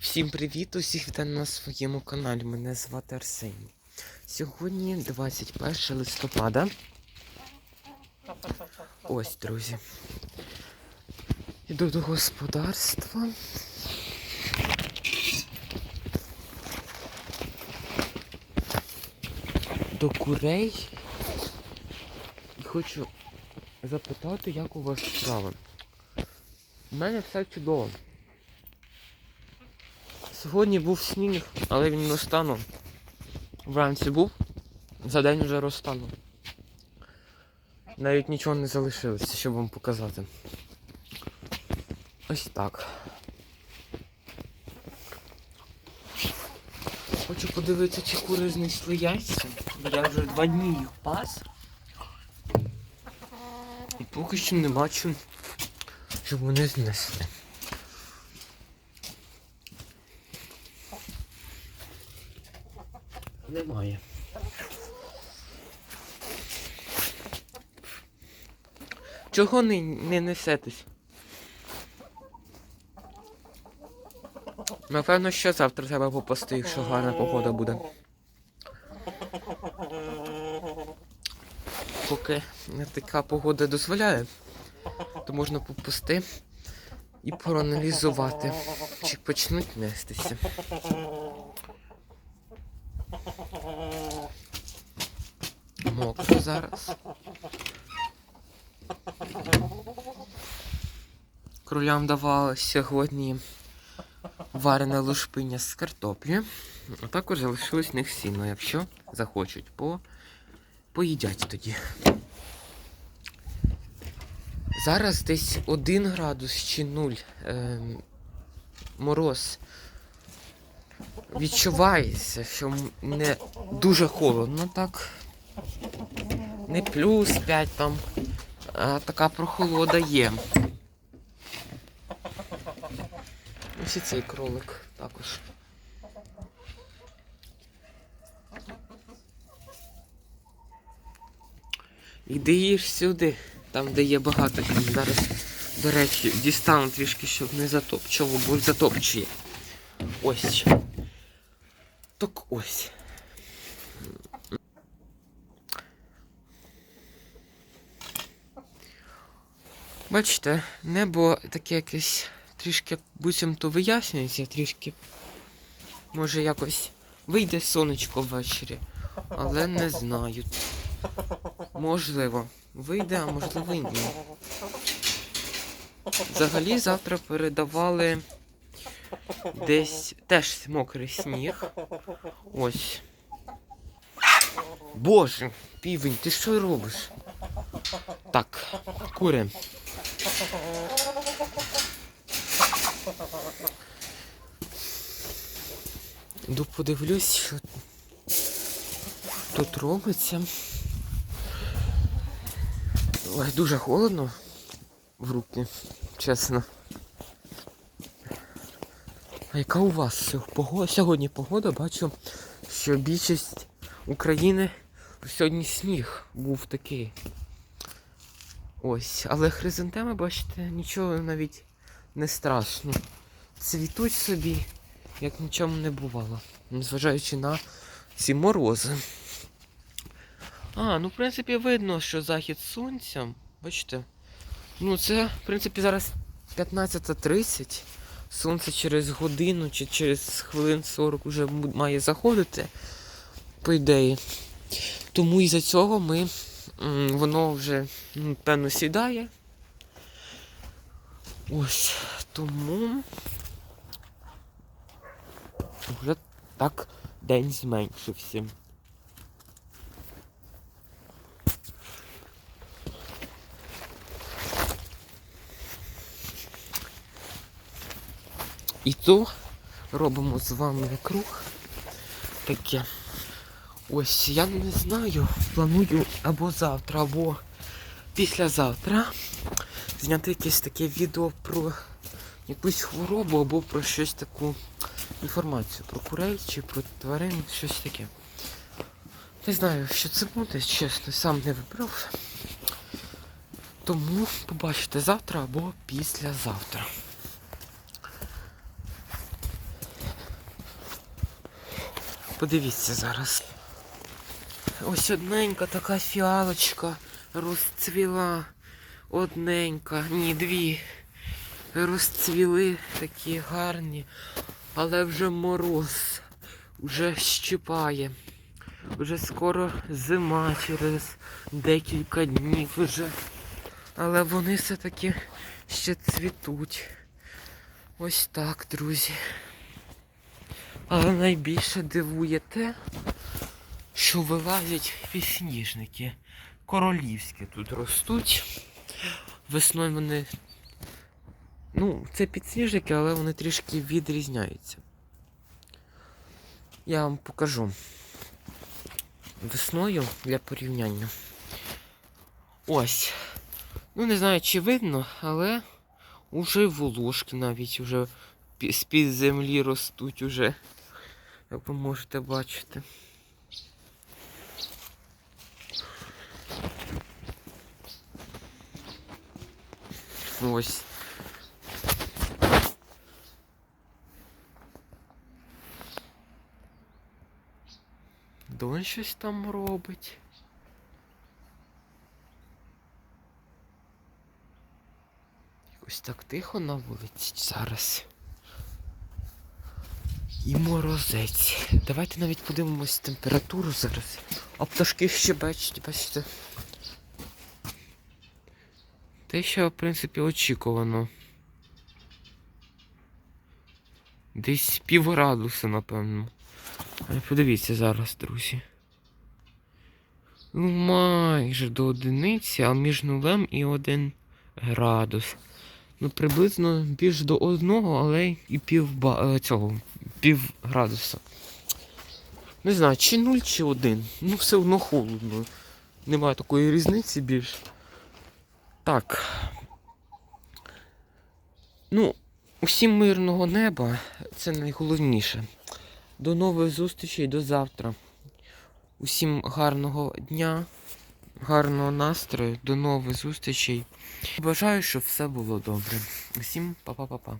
Всім привіт! Усіх вітаю на своєму каналі. Мене звати Арсеній. Сьогодні 21 листопада. Ось, друзі. Іду до господарства. До курей. І хочу запитати, як у вас справи. У мене все чудово. Сьогодні був сніг, але він розтанув. Вранці був, за день вже розтанув. Навіть нічого не залишилося, щоб вам показати. Ось так. Хочу подивитися, чи кури знайшли яйця. Бо я вже два дні їх пас. І поки що не бачу, щоб вони знесли. Немає. Чого не, не несетесь? Напевно, що завтра треба попасти, якщо гарна погода буде. Поки така погода дозволяє, то можна попусти і проаналізувати, чи почнуть нестися. Мокро зараз. Кролям давали сьогодні варене лушпиня з картоплі. А також залишилось в них сіно, якщо захочуть, по... поїдять тоді. Зараз десь 1 градус чи 0 ем, мороз. Відчувається, що не дуже холодно так. Не плюс 5 там, а така прохолода є. Ось і цей кролик також. Іди їж сюди, там де є багато зараз. До речі, дістану трішки, щоб не затопчувало, бо затопчує. Ось. Так ось. Бачите, небо таке якесь трішки буцімто вияснюється, трішки. Може якось вийде сонечко ввечері. Але не знаю. Можливо. Вийде, а можливо і ні. Взагалі завтра передавали десь теж мокрий сніг. Ось. Боже, півень, ти що робиш? Так, кури. Іду подивлюсь, що тут робиться. Ой, дуже холодно в руки, чесно. А яка у вас? Сьогодні погода? Бачу, що більшість України сьогодні сніг був такий. Ось, але хризантеми, бачите, нічого навіть не страшно. Цвітуть собі, як нічому не бувало. Незважаючи на ці морози. А, ну в принципі видно, що захід сонця. Бачите? Ну це, в принципі, зараз 15.30. Сонце через годину чи через хвилин 40 вже має заходити, по ідеї. Тому із-за цього ми, воно вже, певно, сідає. Ось. Тому вже так день зменшився. І то робимо з вами круг таке. Ось я не знаю, планую або завтра, або післязавтра зняти якесь таке відео про якусь хворобу або про щось таку інформацію про курей чи про тварин, щось таке. Не знаю, що це буде, чесно, сам не вибрав. Тому побачите завтра або післязавтра. Подивіться зараз. Ось одненька така фіалочка розцвіла. Одненька, ні, дві. Розцвіли такі гарні, але вже мороз, вже щипає. Вже скоро зима через декілька днів вже. Але вони все-таки ще цвітуть. Ось так, друзі. Але найбільше дивує те, що вилазять пісніжники. Королівські тут ростуть. Весною вони. Ну, це підсніжники, але вони трішки відрізняються. Я вам покажу весною для порівняння. Ось. Ну, не знаю, чи видно, але уже волошки навіть уже з-під землі ростуть уже. Як ви можете бачити. Ось. Дон щось там робить. Якось так тихо на вулиці зараз. І морозець. Давайте навіть подивимось температуру зараз. А пташки ще бачите, бачите. Те, що, в принципі, очікувано. Десь пів градуса, напевно. Але подивіться зараз, друзі. Ну, майже до одиниці, а між нулем і один градус. Ну, приблизно більш до одного, але і пів е, цього, пів градуса. Не знаю, чи 0, чи 1. Ну, все одно холодно. Немає такої різниці більш. Так. Ну, усім мирного неба. Це найголовніше. До нових зустрічей, до завтра. Усім гарного дня, гарного настрою, до нових зустрічей. Бажаю, щоб все було добре. Усім па-па-па-па.